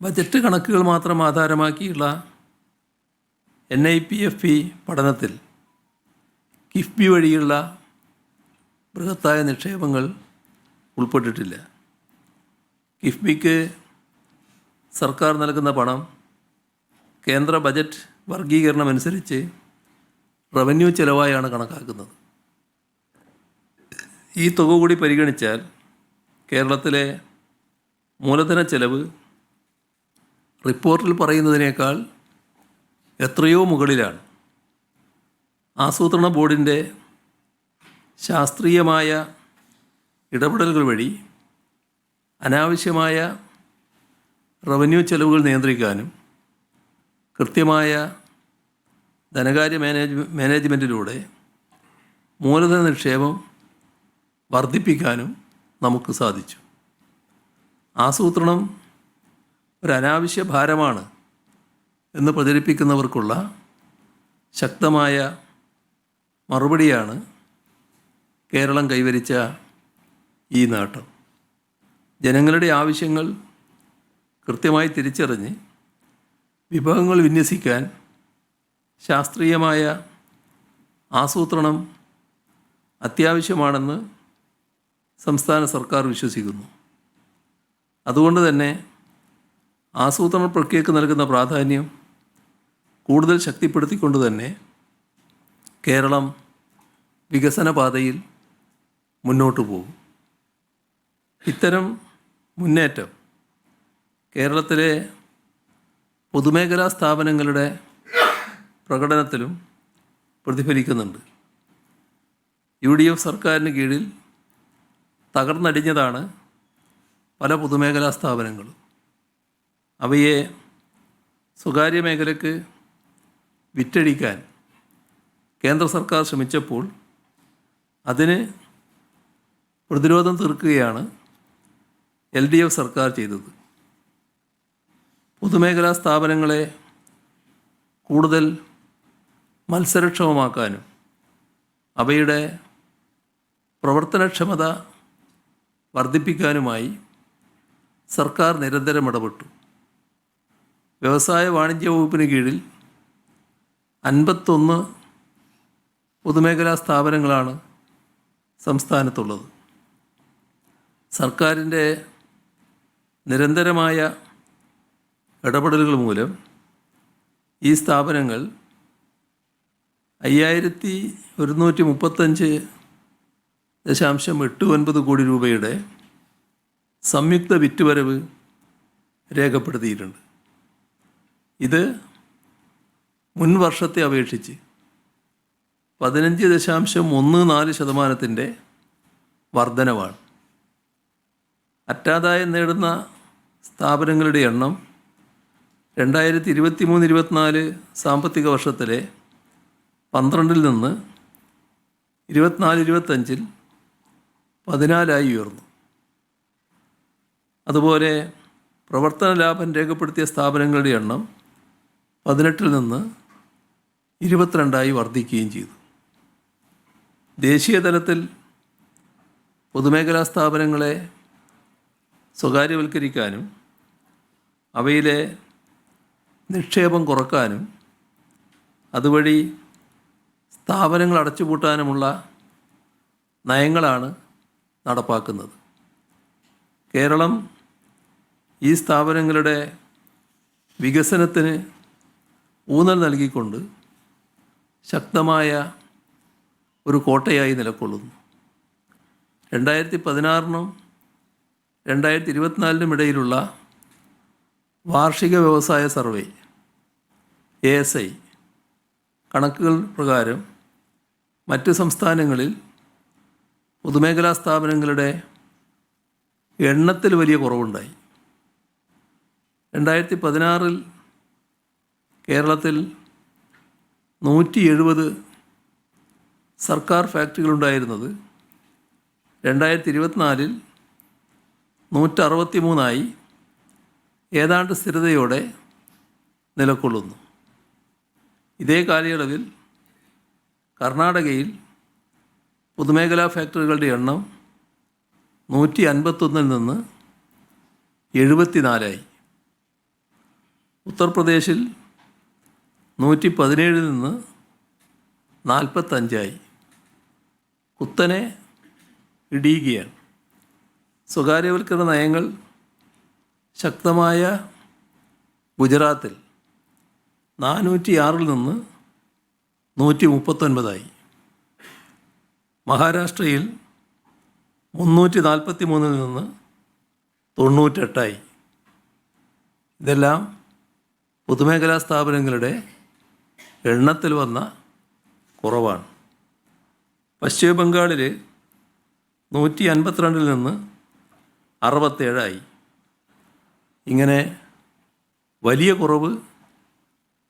Budget കണക്കുകൾ മാത്രം ആധാരമാക്കിയുള്ള N I P F P പഠനത്തിൽ കിഫ്ബി വഴിയുള്ള ബൃഹത്തായ നിക്ഷേപങ്ങൾ ഉൾപ്പെട്ടിട്ടില്ല. കിഫ്ബിക്ക് സർക്കാർ നൽകുന്ന പണം കേന്ദ്ര ബജറ്റ് വർഗീകരണം അനുസരിച്ച് റവന്യൂ ചെലവായാണ് കണക്കാക്കുന്നത്. ഈ തുക കൂടി പരിഗണിച്ചാൽ കേരളത്തിലെ മൂലധന ചെലവ് റിപ്പോർട്ടിൽ പറയുന്നതിനേക്കാൾ എത്രയോ മുകളിലാണ്. ആസൂത്രണ ബോർഡിന്റെ ശാസ്ത്രീയമായ ഇടപെടലുകൾ വഴി അനാവശ്യമായ റവന്യൂ ചെലവുകൾ നിയന്ത്രിക്കാനും കൃത്യമായ ധനകാര്യ മാനേജ് മാനേജ്മെന്റിലൂടെ മൂലധന നിക്ഷേപം വർദ്ധിപ്പിക്കാനും നമുക്ക് സാധിച്ചു. ആസൂത്രണം ഒരു അനാവശ്യ ഭാരമാണ് എന്ന് പ്രചരിപ്പിക്കുന്നവർക്കുള്ള ശക്തമായ മറുപടിയാണ് കേരളം കൈവരിച്ച ഈ നേട്ടം. ജനങ്ങളുടെ ആവശ്യങ്ങൾ കൃത്യമായി തിരിച്ചറിഞ്ഞ് വിഭവങ്ങൾ വിന്യസിക്കാൻ ശാസ്ത്രീയമായ ആസൂത്രണം അത്യാവശ്യമാണെന്ന് സംസ്ഥാന സർക്കാർ വിശ്വസിക്കുന്നു. അതുകൊണ്ട് തന്നെ ആസൂത്രണ പ്രക്രിയക്ക് നൽകുന്ന പ്രാധാന്യം കൂടുതൽ ശക്തിപ്പെടുത്തിക്കൊണ്ട് തന്നെ കേരളം വികസന പാതയിൽ മുന്നോട്ട് പോകും. ഇത്തരം മുന്നേറ്റം കേരളത്തിലെ പൊതുമേഖലാ സ്ഥാപനങ്ങളുടെ പ്രകടനത്തിലും പ്രതിഫലിക്കുന്നുണ്ട്. യു ഡി എഫ് സർക്കാരിന് കീഴിൽ തകർന്നടിഞ്ഞതാണ് പല പൊതുമേഖലാ സ്ഥാപനങ്ങളും. അവയെ സ്വകാര്യ മേഖലയ്ക്ക് വിറ്റഴിക്കാൻ കേന്ദ്ര സർക്കാർ ശ്രമിച്ചപ്പോൾ അതിന് പ്രതിരോധം തീർക്കുകയാണ് എൽ ഡി എഫ് സർക്കാർ ചെയ്തത്. പൊതുമേഖലാ സ്ഥാപനങ്ങളെ കൂടുതൽ മത്സരക്ഷമമാക്കാനും അവയുടെ പ്രവർത്തനക്ഷമത വർദ്ധിപ്പിക്കാനുമായി സർക്കാർ നിരന്തരം ഇടപെട്ടു. വ്യവസായ വാണിജ്യ വകുപ്പിന് കീഴിൽ അൻപത്തൊന്ന് പൊതുമേഖലാ സ്ഥാപനങ്ങളാണ് സംസ്ഥാനത്തുള്ളത്. സർക്കാരിന്റെ നിരന്തരമായ ഇടപെടലുകൾ മൂലം ഈ സ്ഥാപനങ്ങൾ അയ്യായിരത്തി ഒരുന്നൂറ്റി മുപ്പത്തഞ്ച് ദശാംശം എട്ട് ഒൻപത് കോടി രൂപയുടെ സംയുക്ത വിറ്റുവരവ് രേഖപ്പെടുത്തിയിട്ടുണ്ട്. ഇത് മുൻ വർഷത്തെ അപേക്ഷിച്ച് പതിനഞ്ച് ദശാംശം ഒന്ന് നാല് ശതമാനത്തിന്റെ വർധനവാണ്. അറ്റാദായം നേടുന്ന സ്ഥാപനങ്ങളുടെ എണ്ണം രണ്ടായിരത്തി ഇരുപത്തി മൂന്ന് ഇരുപത്തിനാല് സാമ്പത്തിക വർഷത്തിലെ പന്ത്രണ്ടിൽ നിന്ന് ഇരുപത്തിനാല് ഇരുപത്തഞ്ചിൽ പതിനാലായി ഉയർന്നു. അതുപോലെ പ്രവർത്തന ലാഭം രേഖപ്പെടുത്തിയ സ്ഥാപനങ്ങളുടെ എണ്ണം പതിനെട്ടിൽ നിന്ന് ഇരുപത്തിരണ്ടായി വർദ്ധിക്കുകയും ചെയ്തു. ദേശീയ തലത്തിൽ പൊതുമേഖലാ സ്ഥാപനങ്ങളെ സ്വകാര്യവൽക്കരിക്കാനും അവയിലെ നിക്ഷേപം കുറക്കാനും അതുവഴി സ്ഥാപനങ്ങൾ അടച്ചുപൂട്ടാനുമുള്ള നയങ്ങളാണ് നടപ്പാക്കുന്നത്. കേരളം ഈ സ്ഥാപനങ്ങളുടെ വികസനത്തിന് ഊന്നൽ നൽകിക്കൊണ്ട് ശക്തമായ ഒരു കോട്ടയായി നിലകൊള്ളുന്നു രണ്ടായിരത്തി പതിനാറിനും രണ്ടായിരത്തി ഇരുപത്തിനാലിനും ഇടയിലുള്ള വാർഷിക വ്യവസായ സർവേ എ എസ് ഐ കണക്കുകൾ പ്രകാരം മറ്റ് സംസ്ഥാനങ്ങളിൽ പൊതുമേഖലാ സ്ഥാപനങ്ങളുടെ എണ്ണത്തിൽ വലിയ കുറവുണ്ടായി. രണ്ടായിരത്തി പതിനാറിൽ കേരളത്തിൽ നൂറ്റി എഴുപത് സർക്കാർ ഫാക്ടറികളുണ്ടായിരുന്നത് രണ്ടായിരത്തി ഇരുപത്തിനാലിൽ നൂറ്ററുപത്തി മൂന്നായി ഏതാണ്ട് സ്ഥിരതയോടെ നിലകൊള്ളുന്നു ഇതേ കാലയളവിൽ കർണാടകയിൽ പൊതുമേഖലാ ഫാക്ടറികളുടെ എണ്ണം നൂറ്റി അൻപത്തൊന്നിൽ നിന്ന് എഴുപത്തിനാലായി. ഉത്തർപ്രദേശിൽ നൂറ്റി പതിനേഴിൽ നിന്ന് നാൽപ്പത്തഞ്ചായി. കുത്തനെ ഇടിയുകയാണ്. സ്വകാര്യവൽക്കരണ നയങ്ങൾ ശക്തമായ ഗുജറാത്തിൽ നാനൂറ്റി ആറിൽ നിന്ന് നൂറ്റി മുപ്പത്തൊൻപതായി മഹാരാഷ്ട്രയിൽ മുന്നൂറ്റി നാൽപ്പത്തി മൂന്നിൽ നിന്ന് തൊണ്ണൂറ്റെട്ടായി. ഇതെല്ലാം പൊതുമേഖലാ സ്ഥാപനങ്ങളുടെ എണ്ണത്തിൽ വന്ന കുറവാണ്. പശ്ചിമ ബംഗാളിൽ നൂറ്റി അൻപത്തിരണ്ടിൽ നിന്ന് അറുപത്തേഴായി ഇങ്ങനെ വലിയ കുറവ്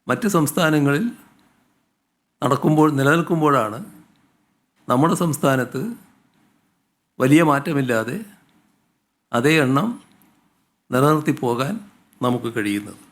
മറ്റ് സംസ്ഥാനങ്ങളിൽ നടക്കുമ്പോൾ നിലനിൽക്കുമ്പോഴാണ് നമ്മുടെ സംസ്ഥാനത്ത് വലിയ മാറ്റമില്ലാതെ അതേ എണ്ണം നിലനിർത്തി പോകാൻ നമുക്ക് കഴിയുന്നത്.